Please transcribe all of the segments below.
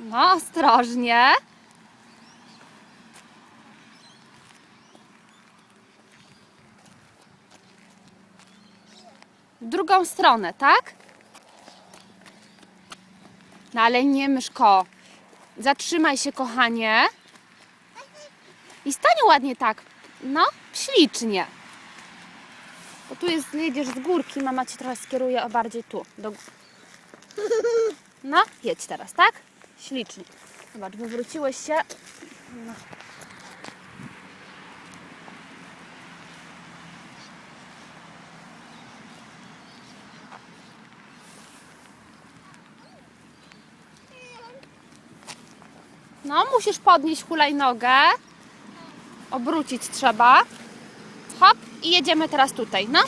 No, ostrożnie. W drugą stronę, tak? No ale nie, myszko. Zatrzymaj się, kochanie. I stań ładnie tak. No, ślicznie. Bo tu jest, jedziesz z górki, mama ci trochę skieruje o bardziej tu. Do... No, jedź teraz, tak? Ślicznie. Zobacz, wywróciłeś się. No. No, musisz podnieść hulajnogę. Obrócić trzeba. Hop i jedziemy teraz tutaj, no.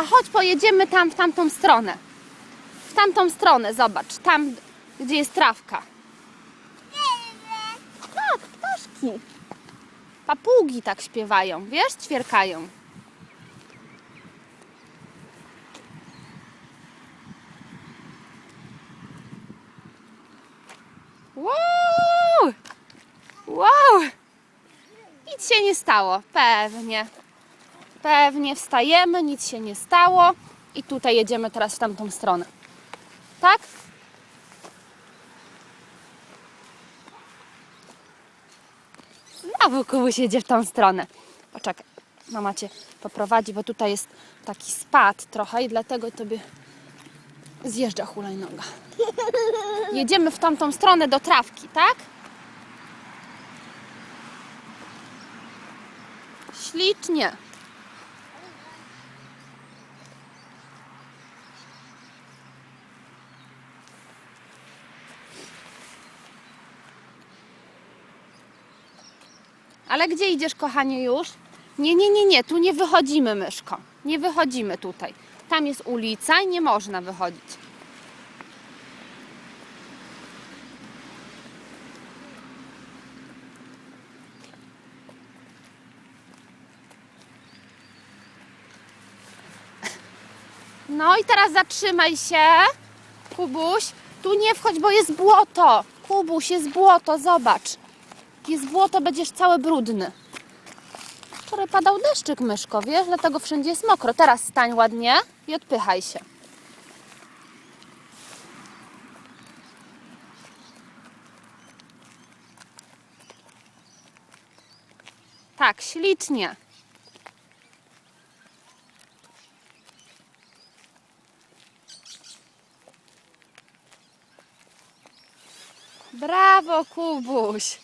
A chodź, pojedziemy tam w tamtą stronę. W tamtą stronę, zobacz. Tam, gdzie jest trawka. Tak, ptaszki. Papugi tak śpiewają, wiesz, ćwierkają. Wow! Wow! Nic się nie stało, pewnie. Pewnie wstajemy, nic się nie stało i tutaj jedziemy teraz w tamtą stronę. Tak? Znowu Kubuś jedzie w tą stronę. Poczekaj, mama cię poprowadzi, bo tutaj jest taki spad trochę i dlatego tobie zjeżdża hulajnoga. Jedziemy w tamtą stronę do trawki, tak? Ślicznie. Ale gdzie idziesz, kochanie, już? Nie, nie, nie, nie, tu nie wychodzimy, myszko. Nie wychodzimy tutaj. Tam jest ulica i nie można wychodzić. No i teraz zatrzymaj się, Kubuś. Tu nie wchodź, bo jest błoto. Kubuś, jest błoto, zobacz. Jest błoto, będziesz cały brudny. Wczoraj padał deszczyk, myszko, wiesz? Dlatego wszędzie jest mokro. Teraz stań ładnie i odpychaj się. Tak, ślicznie. Brawo, Kubuś.